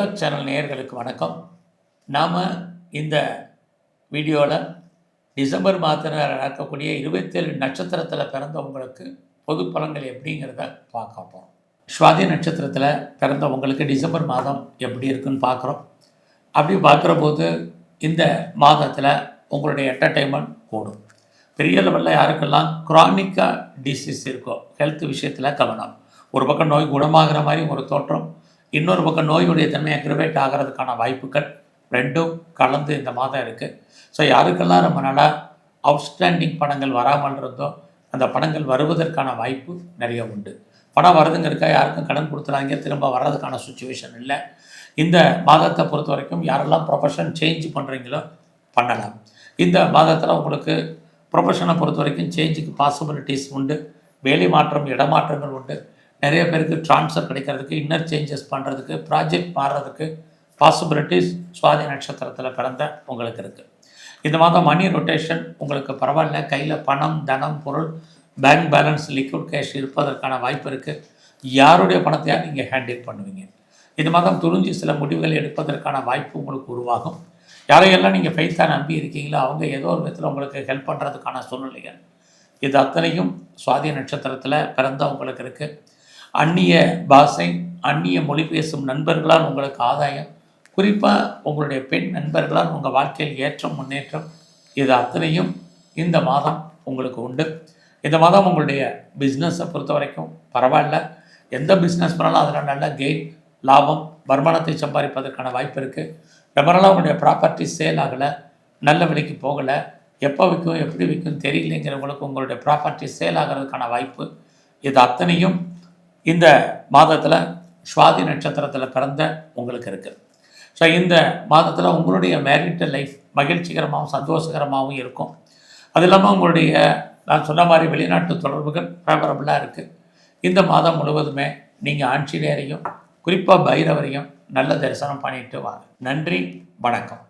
Channel நேயர்களுக்கு வணக்கம். நாம் இந்த வீடியோவில் டிசம்பர் மாதத்தில் நடக்கக்கூடிய இருபத்தேழு நட்சத்திரத்தில் பிறந்தவங்களுக்கு பொது பலன்கள் எப்படிங்கிறத பார்க்க போகிறோம் சுவாதி நட்சத்திரத்தில் பிறந்தவங்களுக்கு டிசம்பர் மாதம் எப்படி இருக்குன்னு பார்க்குறோம். அப்படி பார்க்குற போது இந்த மாதத்தில் உங்களுடைய என்டர்டெயின்மெண்ட் கூடும். பெரிய லெவலில் யாருக்கெல்லாம் குரானிக்காக டிசீஸ் இருக்கோ ஹெல்த் விஷயத்தில் கவனம். ஒரு பக்கம் நோய் குணமாகிற மாதிரி ஒரு தோற்றம் இன்னொரு பக்கம் நோயுடைய தன்மை அக்ரிவேட் ஆகிறதுக்கான வாய்ப்புகள் ரெண்டும் கலந்து இந்த மாதம் இருக்குது ஸோ யாருக்கெல்லாம் ரொம்ப நாளாக அவுட்ஸ்டாண்டிங் பணங்கள் வராமல் இருந்தோ அந்த பணங்கள் வருவதற்கான வாய்ப்பு நிறைய உண்டு. பணம் வருதுங்கிறக்கா யாருக்கும் கடன் கொடுத்துறாங்க திரும்ப வர்றதுக்கான சுச்சுவேஷன் இல்லை. இந்த மாதத்தை பொறுத்த வரைக்கும் யாரெல்லாம் ப்ரொஃபஷன் சேஞ்ச் பண்ணுறீங்களோ பண்ணலாம். இந்த மாதத்தில் உங்களுக்கு ப்ரொஃபஷனை பொறுத்த வரைக்கும் சேஞ்சுக்கு பாசிபிலிட்டிஸ் உண்டு. வேலை மாற்றம் இடமாற்றங்கள் உண்டு. நிறைய பேருக்கு ட்ரான்ஸ்ஃபர் கிடைக்கிறதுக்கு இன்னர் சேஞ்சஸ் பண்ணுறதுக்கு ப்ராஜெக்ட் மாறுறதுக்கு பாசிபிலிட்டிஸ் சுவாதி நட்சத்திரத்தில் பிறந்த உங்களுக்கு இருக்குது இந்த மாதம் மணி ரொட்டேஷன் உங்களுக்கு பரவாயில்ல. கையில் பணம் தனம் பொருள் பேங்க் பேலன்ஸ் லிக்விட் கேஷ் இருப்பதற்கான வாய்ப்பு இருக்குது யாருடைய பணத்தையாக நீங்கள் ஹேண்டில் பண்ணுவீங்க? இந்த மாதம் துணிஞ்சு சில முடிவுகள் எடுப்பதற்கான வாய்ப்பு உங்களுக்கு உருவாகும். யாரையெல்லாம் நீங்கள் ஃபெய்த்தாக நம்பி இருக்கீங்களோ அவங்க ஏதோ ஒரு விதத்தில் உங்களுக்கு ஹெல்ப் பண்ணுறதுக்கான சூழ்நிலைகள். இது அத்தனையும் சுவாதி நட்சத்திரத்தில் பிறந்தவங்களுக்கு இருக்குது அந்நிய பாஷை அந்நிய மொழி பேசும் நண்பர்களால் உங்களுக்கு ஆதாயம். குறிப்பாக உங்களுடைய பெண் நண்பர்களால் உங்கள் வாழ்க்கையில் ஏற்றம் முன்னேற்றம் இது அத்தனையும் இந்த மாதம் உங்களுக்கு உண்டு. இந்த மாதம் உங்களுடைய பிஸ்னஸை பொறுத்த வரைக்கும் பரவாயில்ல. எந்த பிஸ்னஸ் பண்ணாலும் அதில் நல்ல கெயின் லாபம் வருமானத்தை சம்பாதிப்பதற்கான வாய்ப்பு இருக்குது ரொம்ப நாளாக உங்களுடைய ப்ராப்பர்ட்டி சேல் ஆகலை நல்ல விலைக்கு போகலை எப்போ விற்கும் எப்படி விற்கும் தெரியலைங்கிறவங்களுக்கு உங்களுடைய ப்ராப்பர்ட்டி சேல் ஆகிறதுக்கான வாய்ப்பு இது அத்தனையும் இந்த மாதத்தில் சுவாதி நட்சத்திரத்தில் பிறந்த உங்களுக்கு இருக்குது ஸோ இந்த மாதத்தில் உங்களுடைய மேரிட்டல் லைஃப் மகிழ்ச்சிகரமாகவும் சந்தோஷகரமாகவும் இருக்கும். அது இல்லாமல் உங்களுடைய நான் சொன்ன மாதிரி வெளிநாட்டு தொடர்புகள் ஃபேவரபுளாக இருக்குது இந்த மாதம் முழுவதுமே நீங்கள் ஆஞ்சநேயரையும் குறிப்பாக பைரவரையும் நல்ல தரிசனம் பண்ணிட்டு வாங்க. நன்றி வணக்கம்.